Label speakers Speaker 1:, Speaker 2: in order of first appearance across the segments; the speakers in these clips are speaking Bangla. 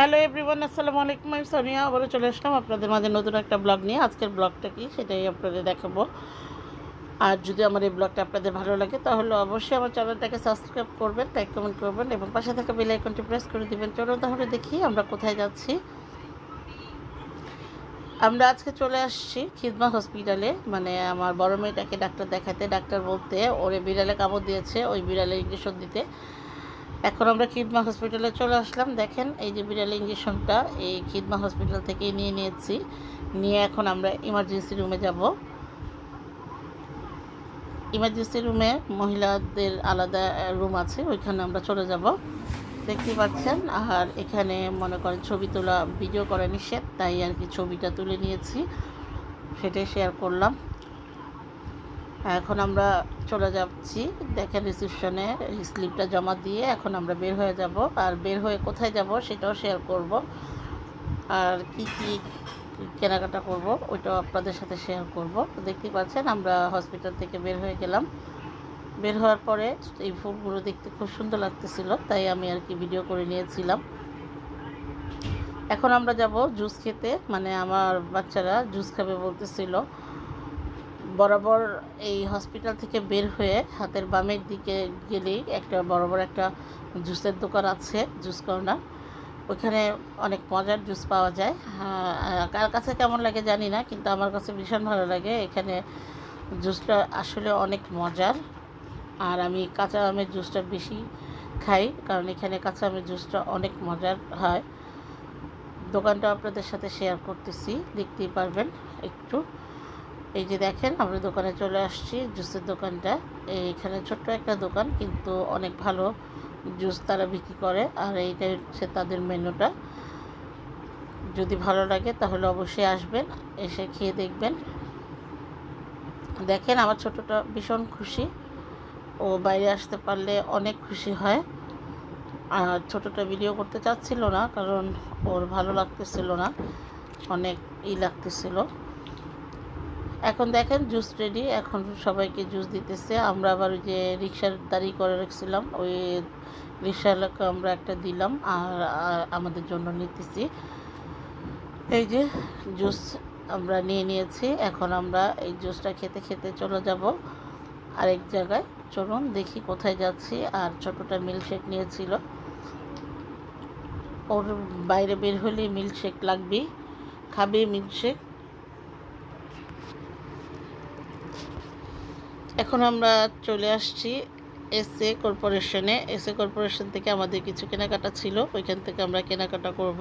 Speaker 1: হ্যালো এভরিওয়ান আসসালামু আলাইকুম আমি সোনিয়া আবারও চলে আসলাম আপনাদের মাঝে নতুন একটা ব্লগ নিয়ে। আজকের ব্লগটা কি সেটাই আপনাদের দেখাবো। আর যদি আমার এই ব্লগটা আপনাদের ভালো লাগে, তাহলে অবশ্যই আমার চ্যানেলটাকে সাবস্ক্রাইব করবেন, লাইক কমেন্ট করবেন, এবং পাশে থাকা বেল আইকনটি প্রেস করে দিবেন। চলো তাহলে দেখি আমরা কোথায় যাচ্ছি। আমরা আজকে চলে আসছি খিদমা হসপিটালে। মানে আমার বড় মেয়েটাকে ডাক্তার দেখাতে। ডাক্তার বলতে ওরে বিড়ালে কামড় দিয়েছে, ওই বিড়ালে ইঞ্জেকশন দিতে। এখন আমরা খিদমা হসপিটালে চলে আসলাম। দেখেন, এই যে বিড়াল ইঞ্জেকশনটা এই খিদমা হসপিটাল থেকেই নিয়ে নিয়েছি। নিয়ে এখন আমরা ইমার্জেন্সি রুমে যাব। ইমার্জেন্সি রুমে মহিলাদের আলাদা রুম আছে, ওইখানে আমরা চলে যাব। দেখতে পাচ্ছেন, আর এখানে মনে করেন ছবি তোলা ভিডিও করা নিষেধ, তাই আর কি ছবিটা তুলে নিয়েছি। সেটাই শেয়ার করলাম। এখন আমরা চলে যাচ্ছি। দেখেন রিসিপশনে স্লিপটা জমা দিয়ে এখন আমরা বের হয়ে যাব। আর বের হয়ে কোথায় যাব সেটাও শেয়ার করব। আর কি কি কেনাকাটা করব ওইটাও আপনাদের সাথে শেয়ার করব। দেখতেই পাচ্ছেন আমরা হসপিটাল থেকে বের হয়ে গেলাম। বের হওয়ার পরে এই ফুলগুলো দেখতে খুব সুন্দর লাগতেছিল, তাই আমি আর কি ভিডিও করে নিয়েছিলাম। এখন আমরা যাব জুস খেতে। মানে আমার বাচ্চারা জুস খাবে বলতেছিল। বরাবর এই হসপিটাল থেকে বের হয়ে হাতের বামের দিকে গেলেই একটা বরাবর একটা জুসের দোকান আছে জুস কর্নার। ওইখানে অনেক মজার জুস পাওয়া যায়। হ্যাঁ, কার কাছে কেমন লাগে জানি না কিন্তু আমার কাছে ভীষণ ভালো লাগে। এখানে জুসটা আসলে অনেক মজার। আর আমি কাঁচা আমের জুসটা বেশি খাই কারণ এখানে কাঁচা আমের জুসটা অনেক মজার হয়। দোকানটা আপনাদের সাথে শেয়ার করতেছি দেখতেই পারবেন একটু। এই যে দেখেন, আমরা দোকানে চলে আসছি, জুসের দোকানটা। এইখানে ছোট্ট একটা দোকান, কিন্তু অনেক ভালো জুস তারা বিক্রি করে, আর এইটা হচ্ছে তাদের মেনুটা। যদি ভালো লাগে, তাহলে অবশ্যই আসবেন, এসে খেয়ে দেখবেন। দেখেন, আমার ছোটটা ভীষণ খুশি। ও বাইরে আসতে পারলে অনেক খুশি হয়। আর ছোটটা ভিডিও করতে চাচ্ছিল না, কারণ ওর ভালো লাগতেছিল না, অনেক ই লাগতেছিল। এখন দেখেন জুস রেডি এখন সবাইকে জুস দিতেছে। আমরা আবার ওই যে রিক্সার দাঁড়ি করে রেখেছিলাম। ওই রিক্সাওয়ালাকে আমরা একটা দিলাম আর আর আমাদের জন্য নিতেছি। এই যে জুস আমরা নিয়ে নিয়েছি। এখন আমরা এই জুসটা খেতে খেতে চলে যাব আরেক জায়গায়। চলুন দেখি কোথায় যাচ্ছি। আর ছোটোটা মিল্কশেক নিয়েছিল। ওর বাইরে বের হলে মিল্কশেক লাগবেই। খাবে মিল্কশেক এখন আমরা চলে আসছি এসএ কর্পোরেশনে এসএ কর্পোরেশন থেকে আমাদের কিছু কেনাকাটা ছিল, ওইখান থেকে আমরা কেনাকাটা করব।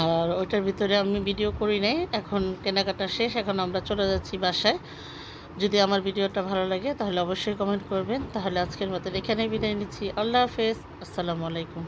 Speaker 1: আর ওইটার ভিতরে আমি ভিডিও করি নাই। এখন কেনাকাটা শেষ, এখন আমরা চলে যাচ্ছি বাসায়। যদি আমার ভিডিওটা ভালো লাগে, তাহলে অবশ্যই কমেন্ট করবেন। তাহলে আজকের মতো এখানে বিদায় নিচ্ছি। আল্লাহ হাফেজ। আসসালামু আলাইকুম।